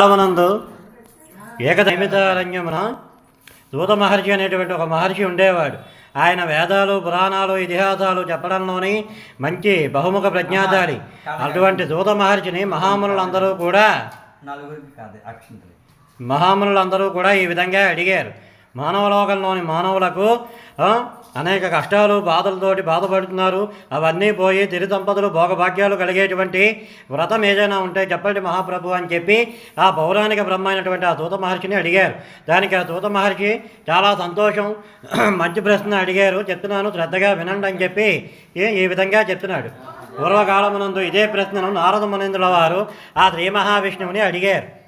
కాలమనందు ఏకదైమితారణ్యమున దూత మహర్షి అనేటువంటి ఒక మహర్షి ఉండేవాడు. ఆయన వేదాలు పురాణాలు ఇతిహాసాలు చెప్పడంలోని మంచి బహుముఖ ప్రజ్ఞాశాలి అటువంటి దూత మహర్షిని మహామునులందరూ కూడా మహామునులందరూ కూడా ఈ విధంగా అడిగారు. మానవలోకంలోని మానవులకు అనేక కష్టాలు బాధలతోటి బాధపడుతున్నారు. అవన్నీ పోయి తిరి దంపతులు భోగభాగ్యాలు కలిగేటువంటి వ్రతం ఏదైనా ఉంటే చెప్పండి మహాప్రభు అని చెప్పి ఆ పౌరాణిక బ్రహ్మైనటువంటి ఆ దూత మహర్షిని అడిగారు. దానికి ఆ దూత మహర్షి చాలా సంతోషం మంచి ప్రశ్న అడిగారు. చెప్తున్నాను శ్రద్ధగా వినండి అని చెప్పి ఈ- విధంగా చెప్తున్నాడు. పూర్వకాలమునందు ఇదే ప్రశ్నను నారద మునీంద్రుల వారు ఆ శ్రీ మహావిష్ణువుని అడిగారు.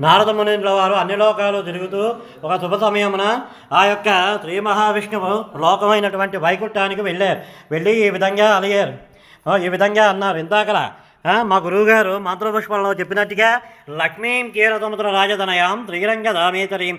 నారద మునీంద్రుల వారు అన్ని లోకాలు తిరుగుతూ ఒక శుభ సమయమున ఆ యొక్క శ్రీ మహావిష్ణువు లోకమైనటువంటి వైకుంఠానికి వెళ్ళారు వెళ్ళి ఈ విధంగా అలిగారు. ఈ విధంగా అన్నారు. ఇందాకల మా గురువుగారు మంత్రపుష్పంలో చెప్పినట్టుగా లక్ష్మీం కీరసముద్ర రాజధనయాం శ్రీరంగ దామేతరీం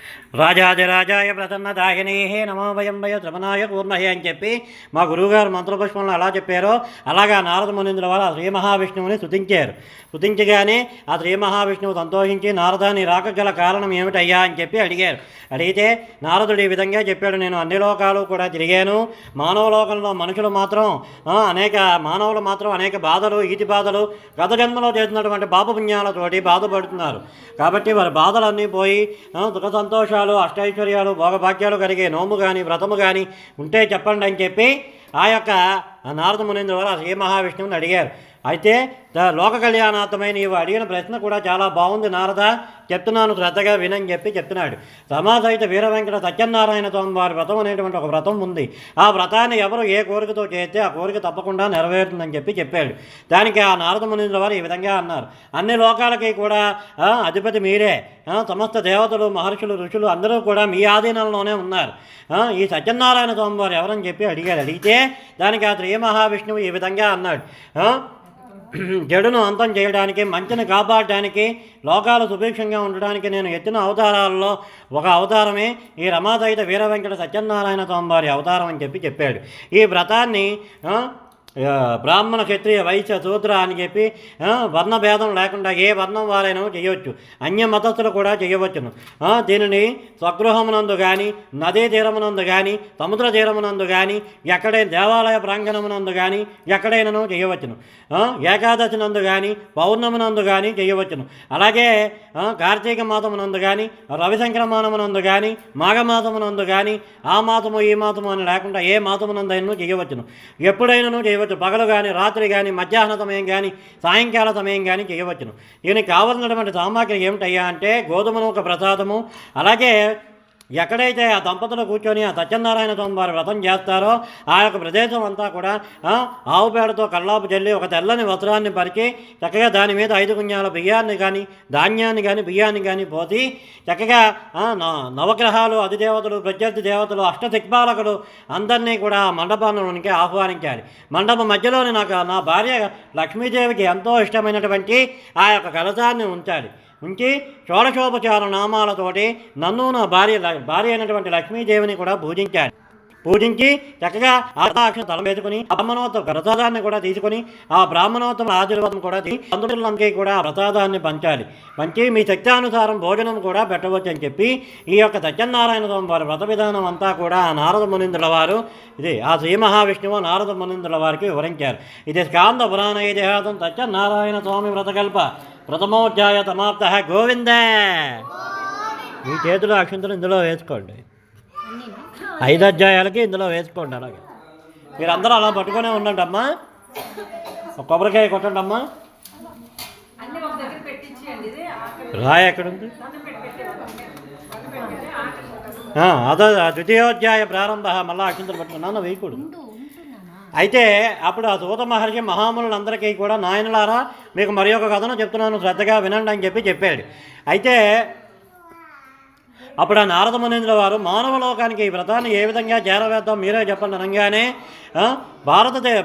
ఆ, రాజాదిరాజాయ ప్రసన్నదాహినే నమో వయం వయ శ్రమణాయ కూర్మహే అని చెప్పి మా గురువుగారు మంత్రపుష్పంలో ఎలా చెప్పారో అలాగా నారద మునిందుల వారు ఆ శ్రీ మహావిష్ణువుని స్థుతించారు స్థుతించగానే ఆ శ్రీ మహావిష్ణువు సంతోషించి నారదాన్ని రాక గల కారణం ఏమిటయ్యా అని చెప్పి అడిగారు. అడిగితే నారదుడు ఈ విధంగా చెప్పాడు నేను అన్ని లోకాలు కూడా తిరిగాను. మానవ లోకంలో మనుషులు మాత్రం అనేక మానవులు మాత్రం అనేక బాధలు ఈతి బాధలు గత జన్మలో చేసినటువంటి పాపపుణ్యాలతోటి బాధపడుతున్నారు. కాబట్టి వారి బాధలన్నీ పోయి దుఃఖ సంతోషాలు అష్టైశ్వర్యాలు భోగభాగ్యాలు కలిగే నోము కానీ వ్రతము కానీ ఉంటే చెప్పండి అని చెప్పి ఆ యొక్క నారద మునింద్ర వారు శ్రీ మహావిష్ణువుని అడిగారు. అయితే లోక కళ్యాణార్థమై నీవు అడిగిన ప్రశ్న కూడా చాలా బాగుంది నారద. చెప్తున్నాను శ్రద్ధగా వినని చెప్పి చెప్తున్నాడు. సమాసహిత వీర వెంకట సత్యనారాయణ స్వామి వారి వ్రతం అనేటువంటి ఒక వ్రతం ఉంది. ఆ వ్రతాన్ని ఎవరు ఏ కోరికతో చేస్తే ఆ కోరిక తప్పకుండా నెరవేరుతుందని చెప్పి చెప్పాడు. దానికి ఆ నారద మునీంద్ర వారు ఈ విధంగా అన్నారు. అన్ని లోకాలకి కూడా అధిపతి మీరే. సమస్త దేవతలు మహర్షులు ఋషులు అందరూ కూడా మీ ఆధీనంలోనే ఉన్నారు. ఈ సత్యనారాయణ స్వామి వారు ఎవరని చెప్పి అడిగారు అడిగితే దానికి ఆ శ్రీ మహావిష్ణువు ఈ విధంగా అన్నాడు. జడును చెడును అంతం చేయడానికి మంచిని కాపాడటానికి లోకాలు సుభిక్షంగా ఉండడానికి నేను ఎత్తిన అవతారాలలో ఒక అవతారమే ఈ రమాదయిత వీర వెంకట సత్యనారాయణ స్వామివారి అవతారం అని చెప్పి చెప్పాడు. ఈ వ్రతాన్ని బ్రాహ్మణ క్షత్రియ వైశ్య శూద్ర అని చెప్పి వర్ణభేదం వర్ణ భేదం లేకుండా ఏ వర్ణం వారైనా చేయవచ్చు. అన్య మతస్థులు కూడా చేయవచ్చును. దీనిని స్వగృహమునందు కానీ నదీ తీరమునందు కానీ సముద్ర తీరమునందు కానీ ఎక్కడైనా దేవాలయ ప్రాంగణమునందు కానీ ఎక్కడైనాను చేయవచ్చును. ఏకాదశి నందు కానీ పౌర్ణమునందు కానీ చేయవచ్చును. అలాగే కార్తీక మాసమునందు కానీ రవిశంకరమానమునందు కానీ మాఘమాసమునందు కానీ ఆ మాసము ఈ మాసము అని లేకుండా ఏ మాసమునందైనా చేయవచ్చును. ఎప్పుడైనాను చేయవచ్చు పగలు కానీ రాత్రి కానీ మధ్యాహ్న సమయం కానీ సాయంకాల సమయం కానీ చేయవచ్చును. దీనికి కావలసినటువంటి సామాగ్రి ఏమిటయ్యా అంటే గోధుమ నూక ప్రసాదము అలాగే ఎక్కడైతే ఆ దంపతులు కూర్చొని ఆ సత్యనారాయణ స్వామి వారి వ్రతం చేస్తారో ఆ యొక్క ప్రదేశం అంతా కూడా ఆవు పేడతో కల్లాపు చల్లి ఒక తెల్లని వస్త్రాన్ని పరిచి చక్కగా దాని మీద ఐదు గుణ్యాల బియ్యాన్ని కానీ ధాన్యాన్ని కానీ బియ్యాన్ని కానీ పోసి చక్కగా న- నవగ్రహాలు అధిదేవతలు ప్రత్యర్థి దేవతలు అష్టదిక్పాలకులు అందరినీ కూడా ఆ ఆహ్వానించాలి. మండపం మధ్యలోని నాకు నా భార్య లక్ష్మీదేవికి ఎంతో ఇష్టమైనటువంటి ఆ యొక్క కలశాన్ని ఉంచాలి. ఉంచి షోడశోపచార నామాలతోటి నన్ను నా భార్య భార్య అయినటువంటి లక్ష్మీదేవిని కూడా పూజించాను పూజించి చక్కగా ఆదాక్ష తల వేసుకుని బ్రాహ్మణోత్సవ ప్రసాదాన్ని కూడా తీసుకుని ఆ బ్రాహ్మణోత్తమ ఆశీర్వాదం కూడా తీ బంధువులందరికీ కూడా ఆ ప్రసాదాన్ని పంచాలి. పంచి మీ శక్తానుసారం భోజనం కూడా పెట్టవచ్చు అని చెప్పి ఈ యొక్క సత్యనారాయణ స్వామి వారి వ్రత విధానం అంతా కూడా ఆ నారద మునీంద్రుల వారు ఇది ఆ శ్రీ మహావిష్ణువు నారద మునీంద్రుల వారికి వివరించారు. ఇది స్కాంద పురాణ ఇతిహాసం సత్యనారాయణ స్వామి వ్రతకల్ప. ప్రథమోధ్యాయ సమాప్త గోవింద. మీ చేతులు అక్షంతలు ఇందులో వేసుకోండి. ఐదు అధ్యాయాలకి ఇందులో వేసుకోండి అలాగే. మీరందరూ అలా పట్టుకునే ఉండండి అమ్మా. కొబ్బరికాయ కొట్టండి అమ్మా. రాయ ఎక్కడుంది? అదే ద్వితీయోధ్యాయ ప్రారంభ మళ్ళీ అక్షంతలు పట్టుకున్నాను వేయకూడదు. అయితే అప్పుడు ఆ సూత మహర్షి మహాములందరికీ కూడా నాయనలారా మీకు మరి ఒక కథను చెప్తున్నాను శ్రద్ధగా వినండి అని చెప్పి చెప్పాడు. అయితే అప్పుడు ఆ నారద మునీంద్ర వారు మానవ లోకానికి ఈ వ్రతాన్ని ఏ విధంగా చేరవేద్దాం? మీరే చెప్పండి అనగానే భారతదేశ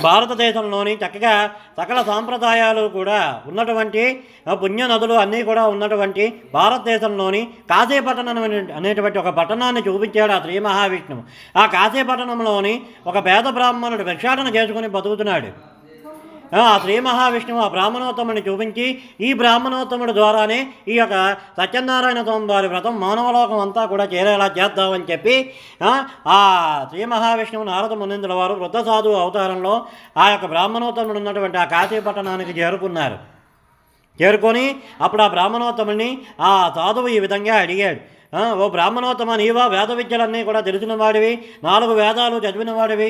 భారతదేశంలోని చక్కగా సకల సాంప్రదాయాలు కూడా ఉన్నటువంటి పుణ్య నదులు అన్నీ కూడా ఉన్నటువంటి భారతదేశంలోని కాశీపట్టణం అనేటువంటి ఒక పట్టణాన్ని చూపించాడు ఆ శ్రీ మహావిష్ణువు. ఆ కాశీపట్టణంలోని ఒక పేద బ్రాహ్మణుడు భిక్షాటన చేసుకుని బతుకుతున్నాడు. ఆ శ్రీ మహావిష్ణువు ఆ బ్రాహ్మణోత్తముని చూపించి ఈ బ్రాహ్మణోత్తముడి ద్వారానే ఈ యొక్క సత్యనారాయణ స్వామి వారి వ్రతం మానవలోకం అంతా కూడా చేరేలా చేద్దామని చెప్పి ఆ, శ్రీ మహావిష్ణువు నారద మునిందుల వారు వృద్ధ సాధువు అవతారంలో ఆ యొక్క బ్రాహ్మణోత్తముడు ఉన్నటువంటి ఆ కాశీ పట్టణానికి చేరుకున్నారు. చేరుకొని అప్పుడు ఆ బ్రాహ్మణోత్తముని ఆ సాధువు ఈ విధంగా అడిగాడు. ఓ బ్రాహ్మణోత్తమ నీవా వేద విద్యలన్నీ కూడా తెలిసిన వాడివి నాలుగు వేదాలు చదివిన వాడివి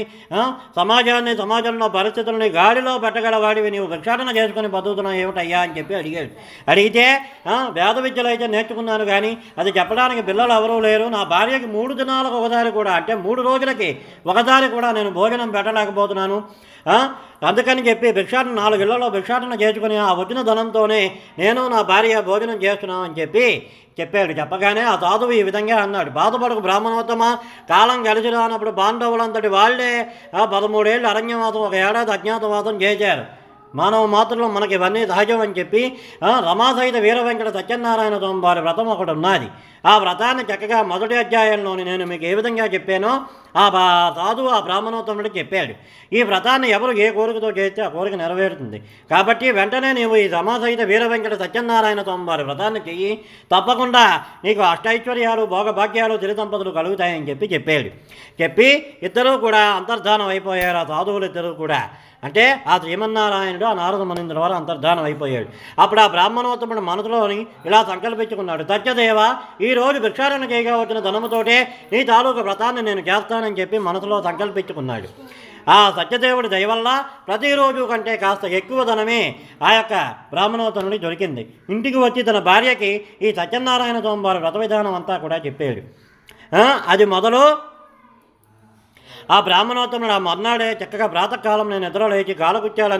సమాజాన్ని సమాజంలో పరిస్థితుల్ని గాడిలో పెట్టగల వాడివి నీవు భిక్షాటన చేసుకుని బతుకుతున్నావు ఏమిటయ్యా అని చెప్పి అడిగాడు. అడిగితే వేద విద్యలు అయితే నేర్చుకున్నాను కానీ అది చెప్పడానికి పిల్లలు ఎవరూ లేరు నా భార్యకి మూడు దినాలకు ఒకసారి కూడా అంటే మూడు రోజులకి ఒకసారి కూడా నేను భోజనం పెట్టలేకపోతున్నాను. అందుకని చెప్పి భిక్షాటన నాలుగు ఇళ్ళలో భిక్షాటన చేసుకుని ఆ వచ్చిన ధనంతోనే నేను నా భార్య భోజనం చేస్తున్నామని చెప్పి చెప్పాడు. చెప్పగానే ఆ సాధువు ఈ విధంగా అన్నాడు. బాధపడకు బ్రాహ్మణోత్తమ కాలం కలిసి రానప్పుడు పాండవులంతటి వాళ్ళే పదమూడేళ్ళు అరణ్యవాసం ఒక ఏడాది అజ్ఞాతవాసం చేశారు. మానవ మాత్రలో మనకి ఇవన్నీ సహజం అని చెప్పి రమాసహిత వీర వెంకట సత్యనారాయణ స్వామి వారి వ్రతం ఒకటి ఉన్నది. ఆ వ్రతాన్ని చక్కగా మొదటి అధ్యాయంలోని నేను మీకు ఏ విధంగా చెప్పానో ఆ సాధువు ఆ బ్రాహ్మణోత్తముడికి చెప్పాడు. ఈ వ్రతాన్ని ఎవరు ఏ కోరికతో చేస్తే ఆ కోరిక నెరవేరుతుంది. కాబట్టి వెంటనే నీవు ఈ సమాసహిత వీర వెంకట సత్యనారాయణ స్వామివారి వ్రతాన్ని చెయ్యి. తప్పకుండా నీకు అష్టైశ్వర్యాలు భోగభాగ్యాలు తిరి సంపదలు కలుగుతాయని చెప్పి చెప్పాడు. చెప్పి ఇద్దరూ కూడా అంతర్ధానం అయిపోయారు. ఆ సాధువులు ఇద్దరూ కూడా. అంటే ఆ శ్రీమన్నారాయణుడు ఆ నారద మునిందుల వారు అంతర్ధానం అయిపోయాడు అప్పుడు ఆ బ్రాహ్మణోత్తముడు మనసులోని ఇలా సంకల్పించుకున్నాడు. సత్యదేవ ఈ రోజు భిక్షారణ చేయగా వచ్చిన ధనముతోటే నీ తాలూకు వ్రతాన్ని నేను చేస్తానని చెప్పి మనసులో సంకల్పించుకున్నాడు ఆ సత్యదేవుడి దయ వల్ల ప్రతిరోజు కంటే కాస్త ఎక్కువ ధనమే ఆ యొక్క బ్రాహ్మణోత్తనుడి దొరికింది. ఇంటికి వచ్చి తన భార్యకి ఈ సత్యనారాయణ స్వామి వారి వ్రత విధానం అంతా కూడా చెప్పాడు. అది మొదలు ఆ బ్రాహ్మణోత్తముడు ఆ మర్నాడే చక్కగా ప్రాతకాలం నేను నిద్రలేచి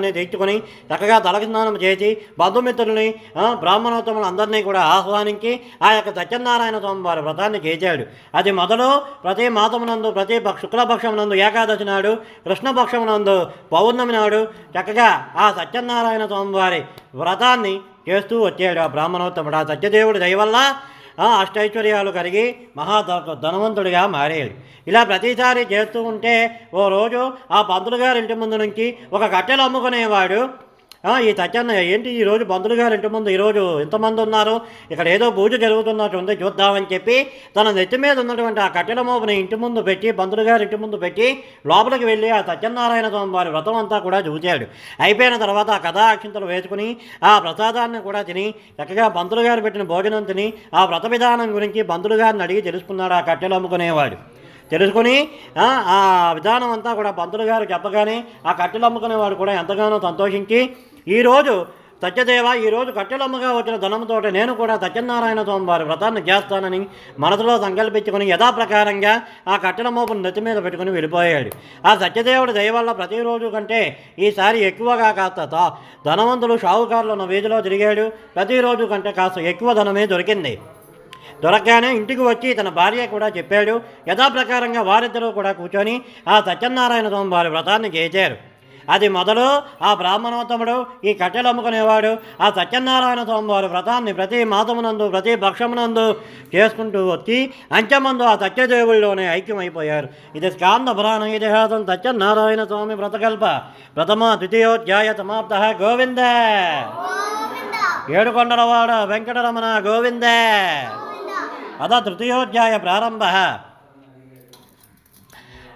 లేచి తెచ్చుకొని చక్కగా తలకి స్నానం చేసి బంధుమిత్రుల్ని బ్రాహ్మణోత్తములు అందరినీ కూడా ఆహ్వానించి ఆ యొక్క సత్యనారాయణ స్వామి వారి వ్రతాన్ని చేశాడు. అది మొదలు ప్రతి మాతమునందు ప్రతి శుక్లపక్షం నందు ఏకాదశి నాడు కృష్ణపక్షమునందు పౌర్ణమి నాడు చక్కగా ఆ సత్యనారాయణ స్వామి వారి వ్రతాన్ని చేస్తూ వచ్చాడు ఆ బ్రాహ్మణోత్తముడు. ఆ సత్యదేవుడి దయ వల్ల అష్టైశ్వర్యాలు కలిగి మహా ధనవంతుడిగా మారేది ఇలా ప్రతిసారి చేస్తూ ఉంటే ఓ రోజు ఆ పంతులు గారి ఇంటి ముందు నుంచి ఒక కట్టెలు అమ్ముకునేవాడు ఈ సత్యన్న ఏంటి? ఈరోజు బంధువులు గారు ఇంటి ముందు ఈరోజు ఎంతమంది ఉన్నారు. ఇక్కడ ఏదో పూజ జరుగుతున్నట్టు ఉంది చూద్దామని చెప్పి తన నెత్తి మీద ఉన్నటువంటి ఆ కట్టెల మోపుని ఇంటి ముందు పెట్టి బంధువులు గారి ఇంటి ముందు పెట్టి లోపలికి వెళ్ళి ఆ సత్యనారాయణ స్వామి వారి వ్రతం అంతా కూడా చూశాడు. అయిపోయిన తర్వాత ఆ కథా అక్షింతలు వేసుకుని ఆ ప్రసాదాన్ని కూడా తిని చక్కగా బంధువులు గారు పెట్టిన భోజనం తిని ఆ వ్రత విధానం గురించి బంధువులు గారిని అడిగి తెలుసుకున్నాడు ఆ కట్టెలు అమ్ముకునేవాడు. తెలుసుకుని ఆ, ఆ విధానం అంతా కూడా పంతులు గారు చెప్పగానే ఆ కట్టెలు అమ్ముకునేవాడు కూడా ఎంతగానో సంతోషించి ఈరోజు సత్యదేవ ఈరోజు కట్టెలమ్మగా వచ్చిన ధనంతో నేను కూడా సత్యనారాయణ స్వామి వారి వ్రతాన్ని చేస్తానని మనసులో సంకల్పించుకుని యథాప్రకారంగా ఆ కట్టెల మోపును నెత్తి మీద పెట్టుకుని వెళ్ళిపోయాడు. ఆ సత్యదేవుడి దయ వల్ల ప్రతిరోజు కంటే ఈసారి ఎక్కువగా కాస్త ధనవంతులు షావుకారులు ఉన్న వీధిలో తిరిగాడు. ప్రతిరోజు కంటే కాస్త ఎక్కువ ధనమే దొరికింది. దొరకగానే ఇంటికి వచ్చి తన భార్య కూడా చెప్పాడు. యథాప్రకారంగా వారిద్దరూ కూడా కూర్చొని ఆ సత్యనారాయణ స్వామి వారి వ్రతాన్ని చేశారు. అది మొదలు ఆ బ్రాహ్మణోత్తముడు ఈ కట్టెలు అమ్ముకునేవాడు. ఆ సత్యనారాయణ స్వామి వారి వ్రతాన్ని ప్రతి మాసమునందు ప్రతి పక్షమునందు చేసుకుంటూ వచ్చి అంచెమందు ఆ సత్యదేవుల్లోనే ఐక్యమైపోయారు. ఇది స్కాంద పురాణ ఇతిహాసం సత్యనారాయణ స్వామి వ్రతకల్ప. ప్రథమ ద్వితీయోధ్యాయ సమాప్త గోవింద. ఏడుకొండలవాడ వెంకటరమణ గోవింద. అద తృతీయోధ్యాయ ప్రారంభ.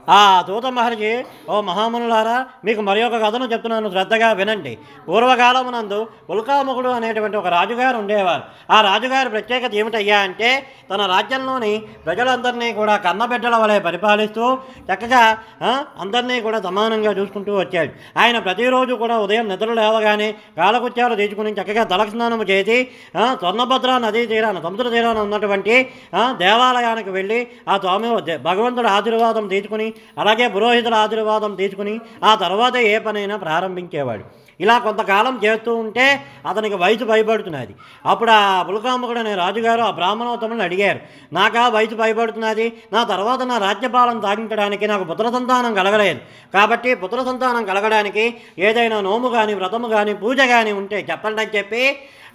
ఆ దూత మహర్షి ఓ మహామునులారా మీకు మరి ఒక కథను చెప్తున్నాను శ్రద్ధగా వినండి. పూర్వకాలమునందు ఉల్కాముఖుడు అనేటువంటి ఒక రాజుగారు ఉండేవారు. ఆ రాజుగారి ప్రత్యేకత ఏమిటయ్యా అంటే తన రాజ్యంలోని ప్రజలందరినీ కూడా కన్నబిడ్డల వలె పరిపాలిస్తూ చక్కగా అందరినీ కూడా సమానంగా చూసుకుంటూ వచ్చాడు. ఆయన ప్రతిరోజు కూడా ఉదయం నిద్ర లేవగానే కాలకుత్యాలు తీసుకుని చక్కగా తలస్నానం చేసి స్వర్ణభద్ర నదీ తీరాన సముద్ర తీరాన ఉన్నటువంటి దేవాలయానికి వెళ్ళి ఆ స్వామి భగవంతుడు ఆశీర్వాదం తీసుకుని అలాగే పురోహితుల ఆశీర్వాదం తీసుకుని ఆ తర్వాత ఏ పనైనా ప్రారంభించేవాడు. ఇలా కొంతకాలం చేస్తూ ఉంటే అతనికి వయసు భయపడుతున్నది. అప్పుడు ఆ పులకాముకుడు అనే రాజుగారు ఆ బ్రాహ్మణోత్తములను అడిగారు నాకు ఆ వయసు భయపడుతున్నది? నా తర్వాత నా రాజ్యపాలన సాగించడానికి నాకు పుత్ర సంతానం కలగలేదు. కాబట్టి పుత్ర సంతానం కలగడానికి ఏదైనా నోము కానీ వ్రతము కానీ పూజ కానీ ఉంటే చెప్పండి అని చెప్పి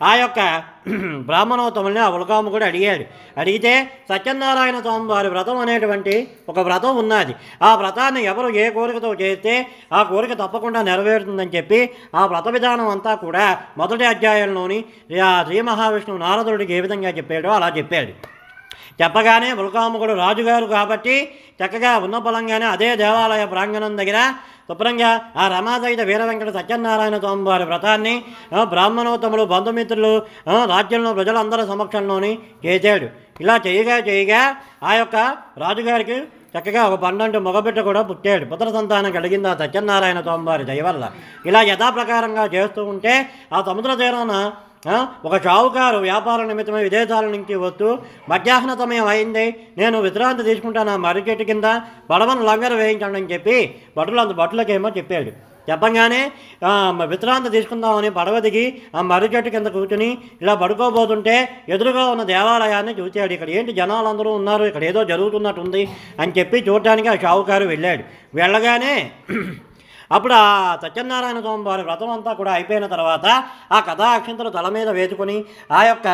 ఆ యొక్క బ్రాహ్మణోత్తముల్ని ఆ ఉలకాముకుడు అడిగాడు. అడిగితే సత్యనారాయణ స్వామి వారి వ్రతం అనేటువంటి ఒక వ్రతం ఉన్నది. ఆ వ్రతాన్ని ఎవరు ఏ కోరికతో చేస్తే ఆ కోరిక తప్పకుండా నెరవేరుతుందని చెప్పి ఆ వ్రత విధానం అంతా కూడా మొదటి అధ్యాయంలోని ఆ శ్రీ మహావిష్ణువు నారదుడికి ఏ విధంగా చెప్పాడో అలా చెప్పాడు. చెప్పగానే బుల్కాముకుడు రాజుగారు కాబట్టి చక్కగా ఉన్న పొలంగానే అదే దేవాలయ ప్రాంగణం దగ్గర శుభ్రంగా ఆ రమాదయిత వీర వెంకట సత్యనారాయణ స్వామి వారి వ్రతాన్ని బ్రాహ్మణోత్తములు బంధుమిత్రులు రాజ్యంలో ప్రజలందరి సమక్షంలోని చేశాడు. ఇలా చేయగా చేయగా ఆ యొక్క రాజుగారికి చక్కగా ఒక పన్నెండు మగబిడ్డ కూడా పుట్టాడు. పుత్ర సంతానం కలిగింది ఆ సత్యనారాయణ స్వామివారి దయవల్ల ఇలా యథాప్రకారంగా చేస్తూ ఉంటే ఆ సముద్ర తీరాన ఒక షావుకారు వ్యాపార నిమిత్తమై విదేశాల నుంచి వస్తూ మధ్యాహ్న సమయం అయింది నేను విశ్రాంతి తీసుకుంటాను ఆ మర్రి చెట్టు కింద పడవను లంగరు వేయించండి అని చెప్పి భటులు అంత భటులకేమో చెప్పాడు. చెప్పంగానే విశ్రాంతి తీసుకుందామని పడవ దిగి ఆ మర్రి చెట్టు కింద కూర్చుని ఇలా పడుకోబోతుంటే ఎదురుగా ఉన్న దేవాలయాన్ని చూశాడు ఇక్కడ ఏంటి జనాలందరూ ఉన్నారు? ఇక్కడ ఏదో జరుగుతున్నట్టుంది అని చెప్పి చూడటానికి ఆ షావుకారు వెళ్ళాడు. వెళ్ళగానే అప్పుడు ఆ సత్యనారాయణ స్వామి వారి వ్రతం అంతా కూడా అయిపోయిన తర్వాత ఆ కథా అక్షంతలు తల మీద వేసుకొని ఆ యొక్క